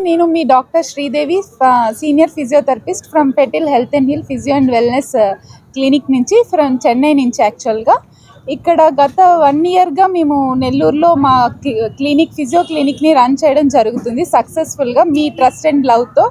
నేను మీ doctor Sridevi senior physiotherapist from petal health and heal physio and wellness clinic నుంచి from Chennai నుంచి యాక్చువల్గా ఇక్కడ గత వన్ ఇయర్గా మేము నెల్లూరులో మా క్లి- క్లినిక్ ఫిజియో క్లినిక్ని రన్ చేయడం జరుగుతుంది సక్సెస్ఫుల్గా మీ ట్రస్ట్ అండ్ లవ్తో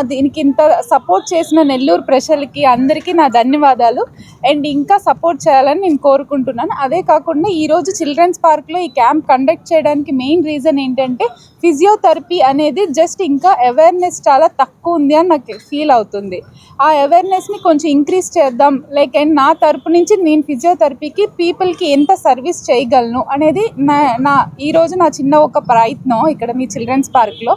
దీనికి ఇంత సపోర్ట్ చేసిన నెల్లూరు ప్రజలకి అందరికీ నా ధన్యవాదాలు. అండ్ ఇంకా సపోర్ట్ చేయాలని నేను కోరుకుంటున్నాను. అదే కాకుండా ఈరోజు చిల్డ్రన్స్ పార్క్లో ఈ క్యాంప్ కండక్ట్ చేయడానికి మెయిన్ రీజన్ ఏంటంటే ఫిజియోథెరపీ అనేది జస్ట్ ఇంకా అవేర్నెస్ చాలా తక్కువ ఉంది అని నాకు ఫీల్ అవుతుంది. ఆ అవేర్నెస్ని కొంచెం ఇంక్రీజ్ చేద్దాం. లైక్ అండ్ నా తరపు నుంచి నేను ఫిజియోథెరపీకి పీపుల్కి ఎంత సర్వీస్ చేయగలను అనేది నా నా ఈరోజు నా చిన్న ఒక ప్రయత్నం ఇక్కడ మీ చిల్డ్రన్స్ పార్క్లో.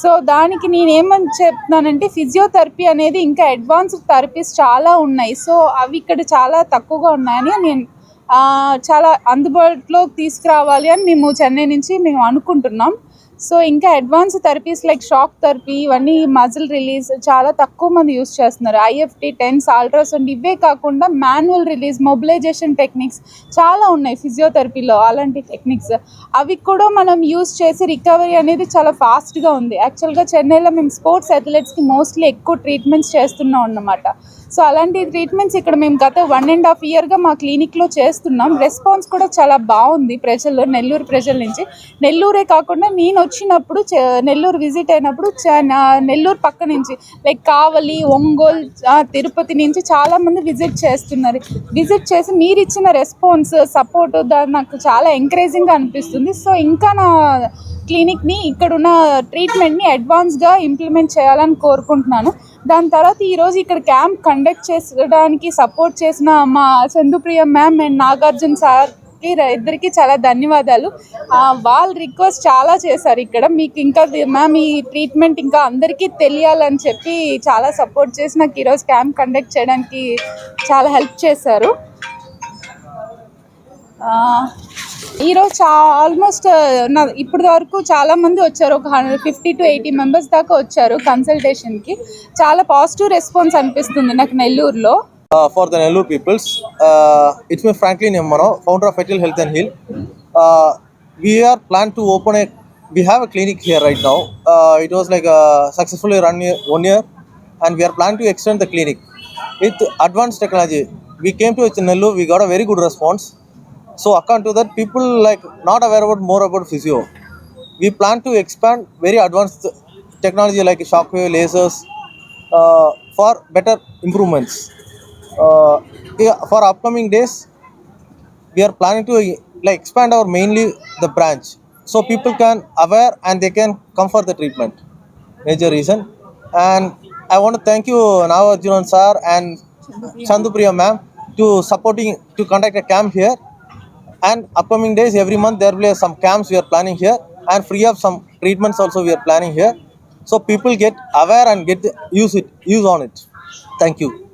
సో దానికి నేను ఏమని చెప్తున్నానంటే ఫిజియోథెరపీ అనేది ఇంకా అడ్వాన్స్డ్ థెరపీస్ చాలా ఉన్నాయి. సో అవి ఇక్కడ చాలా తక్కువగా ఉన్నాయని నేను చాలా అందుబాటులోకి తీసుకురావాలి అని మేము చెన్నై నుంచి మేము అనుకుంటున్నాం. సో ఇంకా advance therapies like shock therapy ఇవన్నీ మజిల్ రిలీజ్ చాలా తక్కువ మంది యూస్ చేస్తున్నారు. ఐఎఫ్టీ టెన్స్ అల్ట్రాసౌండ్ ఇవే కాకుండా మాన్యువల్ రిలీజ్ మొబిలైజేషన్ టెక్నిక్స్ చాలా ఉన్నాయి ఫిజియోథెరపీలో అలాంటి టెక్నిక్స్ అవి కూడా మనం యూస్ చేసి రికవరీ అనేది చాలా ఫాస్ట్గా ఉంది. యాక్చువల్గా చెన్నైలో మేము స్పోర్ట్స్ అథ్లెట్స్కి మోస్ట్లీ ఎక్కువ ట్రీట్మెంట్స్ చేస్తున్నాం అన్నమాట. సో అలాంటి ట్రీట్మెంట్స్ ఇక్కడ మేము గత వన్ అండ్ హాఫ్ ఇయర్గా మా క్లినిక్లో చేస్తున్నాం. రెస్పాన్స్ కూడా చాలా బాగుంది ప్రజల్లో నెల్లూరు ప్రజల నుంచి. నెల్లూరే కాకుండా నేను వచ్చినప్పుడు నెల్లూరు విజిట్ అయినప్పుడు చ- నా- నెల్లూరు పక్క నుంచి లైక్ కావలి ఒంగోలు తిరుపతి నుంచి చాలామంది విజిట్ చేస్తున్నారు. విజిట్ చేసి మీరు ఇచ్చిన రెస్పాన్స్ సపోర్ట్ దాని నాకు చాలా ఎంకరేజింగ్గా అనిపిస్తుంది. సో ఇంకా నా క్లినిక్ని ఇక్కడున్న ట్రీట్మెంట్ని అడ్వాన్స్గా ఇంప్లిమెంట్ చేయాలని కోరుకుంటున్నాను. దాని తర్వాత ఈరోజు ఇక్కడ క్యాంప్ కండక్ట్ చేసడానికి సపోర్ట్ చేసిన మా చందుప్రియ మ్యామ్ అండ్ నాగార్జున సార్కి ఇద్దరికి చాలా ధన్యవాదాలు. వాళ్ళు రిక్వెస్ట్ చాలా చేశారు ఇక్కడ. మీకు ఇంకా మ్యామ్ ఈ ట్రీట్మెంట్ ఇంకా అందరికీ తెలియాలని చెప్పి చాలా సపోర్ట్ చేసి నాకు ఈరోజు క్యాంప్ కండక్ట్ చేయడానికి చాలా హెల్ప్ చేశారు. ఈ రోజు చా ఆల్మోస్ట్ uh, ఇప్పటి వరకు చాలా మంది వచ్చారు. ఒక hundred fifty to eighty members దాకా వచ్చారు కన్సల్టేషన్కి. చాలా పాజిటివ్ రెస్పాన్స్ అనిపిస్తుంది నాకు నెల్లూరులో. For the Nellore peoples it's me Franklin number founder of petal health and heal we're plan to open a we have a clinic here right now it was like successfully run one year and we're plan to extend the clinic with advance technology we came to వచ్చిన Nellore we got a very good response So according to that, people like not aware about more about physio. We plan to expand very advanced technology like shockwave, lasers, uh, for better improvements. Uh, yeah, for upcoming days, we are planning to like expand our mainly the branch so people can aware and they can come for the treatment. Major reason, and I want to thank you now Arjunan sir and Chandupriya ma'am to supporting to conduct a camp here. And upcoming days, every month there will be some camps we are planning here, and free of some treatments also we are planning here. So people get aware and get use it use on it. Thank you.